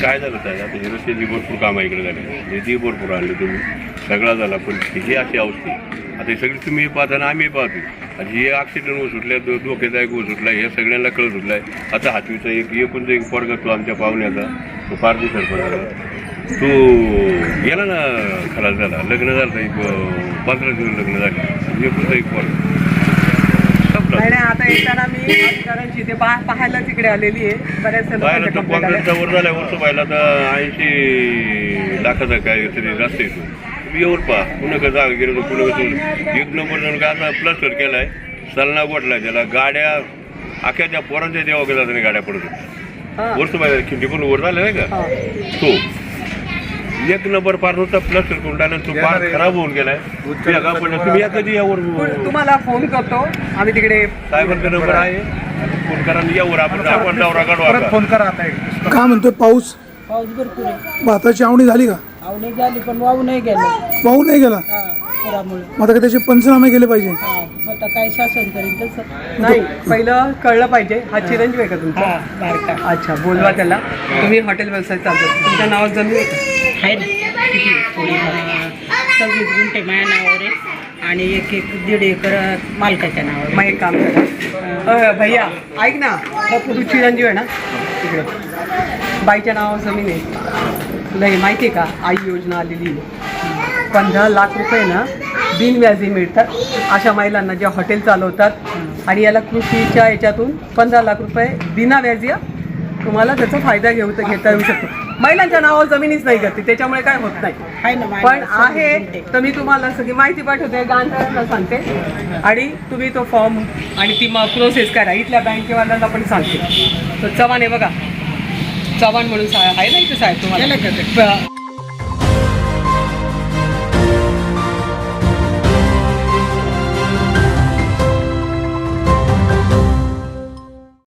काय झालं साहेब आता हे रस्त्याची भरपूर कामं इकडे झाले. निधी भरपूर आले तुम्ही सगळा झाला पण ही अशी अवस्था आहे. आता हे सगळी तुम्ही पाहता आणि आम्ही पाहतो आणि हे ॲक्सिडेंट होत सुटल्या धोकेदायक होत सुटला हे सगळ्यांना कळत सुटलाय. आता हातीचा एक एकूणचा एक पोरगा तो आमच्या पाहुण्याचा तो पारदी सरपंच तो गेला ना खलास झाला. लग्न झालं एक पंधरा दिवस लग्न झाले. एकूणचा एक. नाही नाही आता येताना मी अधिकाऱ्यांची ते पा पाहायला तिकडे आलेली आहे. बऱ्याच पाहिलं तर काँग्रेसचा वर झाल्या वर्ष पाहिला तर ऐंशी लाखाचा काय तरी रस्ता येतो. तुम्ही येऊन पहा. पुन्हा कसं जागा गेलो तर पुन्हा कसं एक नंबर जाऊन काय आता प्लस्टर केलाय. सलना गोठला त्याला. गाड्या अख्या त्या पोरांच्या देवा गेला नाही गाड्या पडत आल्या. हा, वर्ष पाहिजे खिंडी पण वर झाला नाही का? हा. तो एक नंबर पार प्लस्टर करून टाकला तो पार खराब होऊन गेलाय. का पडलं तुम्ही या कधी यावर तुम्हाला फोन करतो आम्ही तिकडे साहेबांचा नंबर आहे. फोन करा आणि यावर आपण आपण दौरा काढू परत आता. फोन करा आता काय म्हणतोय पाऊस? पाऊस भरपूर भाताची आवणी झाली का? आवणी झाली पण वाहू नाही गेलं. वाहू नाही गेला? मग आता त्याचे पंचनामे केले पाहिजे. आता काय शासन तसं? नाही पहिलं कळलं पाहिजे हा चिरंजीव आहे का तुमचा? हा बारका. अच्छा बोलवा त्याला. तुम्ही हॉटेल व्यवसाय चालतो तुमच्या नावात जमीन आहे का? आहे ना किती थोडी सव्वीस गुंठे माझ्या नावावर आहे. आणि एक एक दीड एकर मालकाच्या नावावर मग आहे. एक काम करा. अ, भैया ऐक ना. तू चिरंजीव आहे ना? तिकडे बाईच्या नावावर जमीन आहे. तुला हे माहिती आहे का? आई योजना आलेली आहे. पंधरा लाख रुपये ना? बिनव्याजी मिळतात. अशा महिलांना ज्या हॉटेल चालवतात आणि याला कृषीच्या याच्यातून पंधरा लाख रुपये बिना व्याजी तुम्हाला त्याचा फायदा घेऊ घेता येऊ शकतो. महिलांच्या नावावर जमिनीच नाही करते त्याच्यामुळे काय होत नाही. पण आहे. तर मी तुम्हाला सगळी माहिती पाठवते गांधळांना सांगते. आणि तुम्ही तो फॉर्म आणि ती मग प्रोसेस करा. इथल्या बँकेवाल्यांना पण सांगते. तर चव्हाण आहे बघा. चव्हाण म्हणून आहे ना इथे साहेब तुम्हाला?